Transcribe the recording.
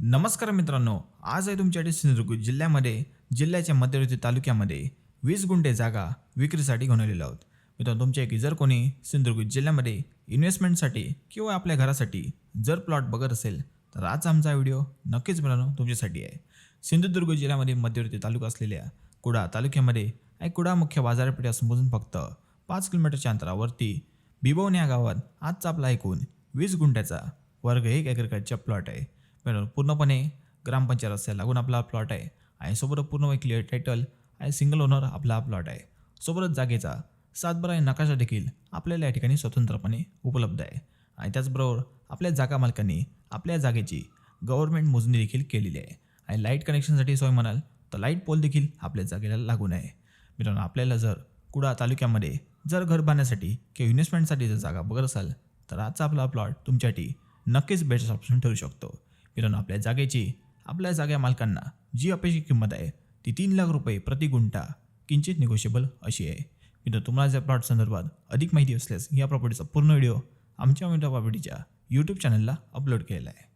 नमस्कार मित्रांनो आज आहे तुमच्याकडे सिंधुदुर्ग जिल्ह्यामध्ये जिल्ह्याच्या मध्यवर्ती तालुक्यामध्ये वीस गुंठे जागा विक्रीसाठी घेऊन आहोत. मित्रांनो तुमच्यापैकी जर कोणी सिंधुदुर्ग जिल्ह्यामध्ये इन्व्हेस्टमेंटसाठी किंवा आपल्या घरासाठी जर प्लॉट बघत असेल तर आज आमचा व्हिडिओ नक्कीच मित्रांनो तुमच्यासाठी आहे. सिंधुदुर्ग जिल्ह्यामध्ये मध्यवर्ती तालुका असलेल्या कुडा तालुक्यामध्ये आणि कुडा मुख्य बाजारपेठेपासून फक्त पाच किलोमीटरच्या अंतरावरती बिबवण या गावात आजचा आपला एकूण वीस गुंठ्याचा वर्ग एक ॲग्रिकल्चर प्लॉट आहे. मित्रांनो पूर्णपणे ग्रामपंचायत रस्त्याला लागून आपला प्लॉट आहे. आणि सोबत पूर्ण क्लिअर टायटल आणि सिंगल ओनर आपला हा प्लॉट आहे. सोबतच जागेचा सातबारा आणि नकाशा देखील आपल्याला या ठिकाणी स्वतंत्रपणे उपलब्ध आहे. आणि त्याचबरोबर आपल्या जागा मालकांनी आपल्या जागेची गव्हर्नमेंट मोजणी देखील केलेली आहे. आणि लाइट कनेक्शनसाठी सोय म्हणाल तर लाइट पोल देखील आपल्या जागेला लागून आहे. मित्रांनो आपल्याला जर कुडा तालुक्यामध्ये जर घर बांधण्यासाठी किंवा इन्व्हेस्टमेंटसाठी जर जागा बघत असाल तर आजचा आपला प्लॉट तुमच्यासाठी नक्कीच बेस्ट ऑप्शन ठरू शकतो. किरण आपल्या जागेची आपल्या जाग्या मालकांना जी अपेक्षित किंमत आहे ती तीन लाख रुपये प्रति गुंठा. किंचित निगोशिएबल अशी आहे. मित्र तुम्हाला या प्लॉट संदर्भात अधिक माहिती असल्यास या प्रॉपर्टीचा पूर्ण व्हिडिओ आमच्या मित्र प्रॉपर्टीच्या यूट्यूब चॅनलला अपलोड केलेला आहे.